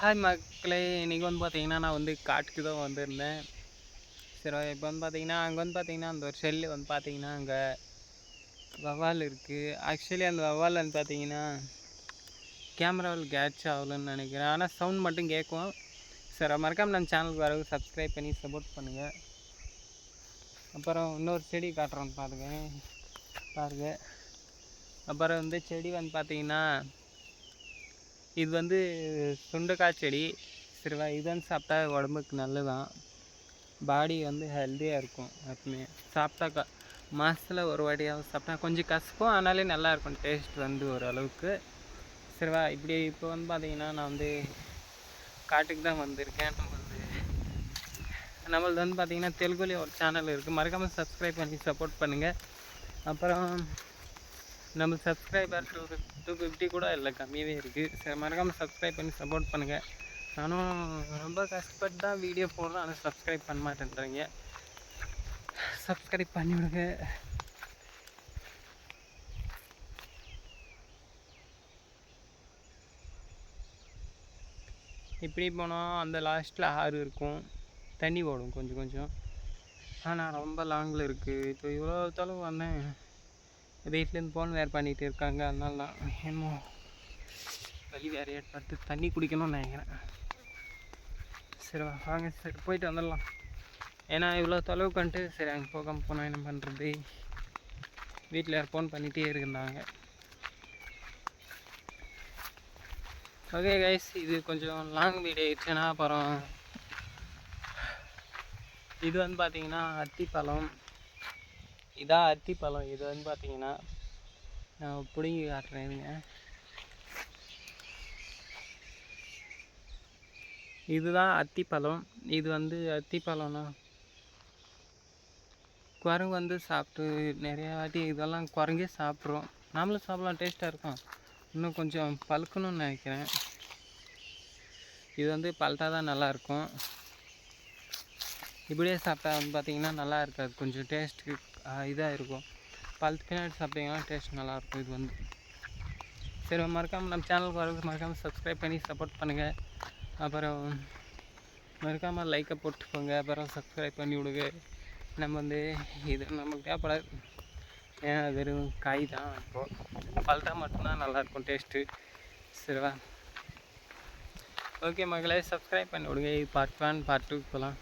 Hi மக்களே. இன்றைக்கி வந்து பார்த்தீங்கன்னா நான் வந்து காட்டுக்கு தான் வந்திருந்தேன். சரி இப்போ வந்து பார்த்தீங்கன்னா அங்கே வந்து பார்த்தீங்கன்னா அந்த ஒரு செல்லு வந்து பார்த்தீங்கன்னா அங்கே வவால் இருக்குது ஆக்சுவலி அந்த வவால் வந்து பார்த்தீங்கன்னா கேமராவில் கேட்ச் ஆகலன்னு நினைக்கிறேன். ஆனால் சவுண்ட் மட்டும் கேட்கும். சரி மறக்காமல் நம்ம சேனலுக்கு வரவு சப்ஸ்கிரைப் பண்ணி சப்போர்ட் பண்ணுங்கள் அப்புறம் இன்னொரு செடி காட்டுறோன்னு பாருங்க. பாருங்கள் அப்புறம் வந்து செடி வந்து பார்த்தீங்கன்னா இது வந்து சுண்டைக்காய் செடி. சிறுவா இதுன்னு சாப்பிட்டா உடம்புக்கு நல்லதான் பாடி வந்து ஹெல்த்தியாக இருக்கும் எப்பவுமே. சாப்பிட்டாக்கா மாதத்தில் ஒரு வாட்டியாவது சாப்பிட்டா கொஞ்சம் கசக்கும் ஆனாலே நல்லாயிருக்கும் டேஸ்ட் வந்து ஓரளவுக்கு. சரிவா இப்படி இப்போ வந்து பார்த்திங்கன்னா நான் வந்து காட்டுக்கு தான் வந்திருக்கேன். நம்ம வந்து நம்மளது வந்து பார்த்திங்கன்னா தெலுங்குலேயே ஒரு சேனல் இருக்குது மறக்காமல் சப்ஸ்கிரைப் பண்ணி சப்போர்ட் பண்ணுங்கள் அப்புறம் நம்ம சப்ஸ்கிரைபர் டூ டூ ஃபிஃப்டி கூட இல்லை கம்மியாகவே இருக்குது சரி மறக்காமல் சப்ஸ்கிரைப் பண்ணி சப்போர்ட் பண்ணுங்கள் நானும் ரொம்ப கஷ்டப்பட்டு தான் வீடியோ போடுறேன். ஆனால் சப்ஸ்கிரைப் பண்ண மாட்டேன்றீங்க. சப்ஸ்கிரைப் பண்ணி விடுங்க. இப்படி போனால் அந்த லாஸ்ட்டில் ஆறு இருக்கும். தண்ணி ஓடும் கொஞ்சம் கொஞ்சம். ஆனால் ரொம்ப லாங்கில் இருக்குது இப்போ இவ்வளோ தொலைவு வந்தேன். வீட்லேருந்து ஃபோன் வேறு பண்ணிகிட்டு இருக்காங்க. அதனால தான் என்னமோ வழி வேறு ஏற்படுத்து தண்ணி குடிக்கணும்னு நினைக்கிறேன். சரி வாங்க சரி போயிட்டு வந்துடலாம். ஏன்னா இவ்வளோ தொலைவு கண்டு சரி அங்கே போகாமல் போனால் என்ன பண்ணுறது வீட்டில் ஃபோன் பண்ணிகிட்டே இருந்தாங்க. ஓகே கைஸ் இது கொஞ்சம் லாங் வீடியோ ஆயிடுச்சுன்னா அப்புறம் இது வந்து பார்த்தீங்கன்னா அத்திப்பழம். இதான் அத்திப்பழம் இது வந்து பார்த்தீங்கன்னா நான் பிடுங்கி காட்டுறேன் இருங்க இதுதான் அத்திப்பழம் இது வந்து அத்திப்பழம்னா குரங்கு வந்து சாப்பிட்டு நிறையா வாட்டி இதெல்லாம் குரங்கே சாப்பிட்றோம். நாமளும் சாப்பிடலாம் டேஸ்ட்டாக இருக்கும். இன்னும் கொஞ்சம் பழுக்கணும்னு நினைக்கிறேன். இது வந்து பழுத்தா தான் நல்லாயிருக்கும். இப்படியே சாப்பிட்டா வந்து பார்த்திங்கன்னா நல்லா இருக்காது. கொஞ்சம் டேஸ்ட்டு இதாக இருக்கும். பழுத்து பின்னாடி சாப்பிட்டீங்கன்னா டேஸ்ட் நல்லாயிருக்கும். இது வந்து சரி மறக்காமல் நம்ம சேனலுக்கு வரது மறக்காமல் சப்ஸ்கிரைப் பண்ணி சப்போர்ட் பண்ணுங்கள் அப்புறம் மறக்காமல் லைக்கை போட்டுக்கோங்க. அப்புறம் சப்ஸ்கிரைப் பண்ணி விடுங்க. நம்ம வந்து இது நமக்கு தேவைப்படாது. ஏன்னா வெறும் காய் தான் இப்போது பழுத்தா மட்டும்தான் நல்லாயிருக்கும் டேஸ்ட்டு சரிவா? ஓகே மகளே சப்ஸ்கிரைப் பண்ணி விடுங்க. பார்ட் ஒன் பார்ட் டூ போகலாம்.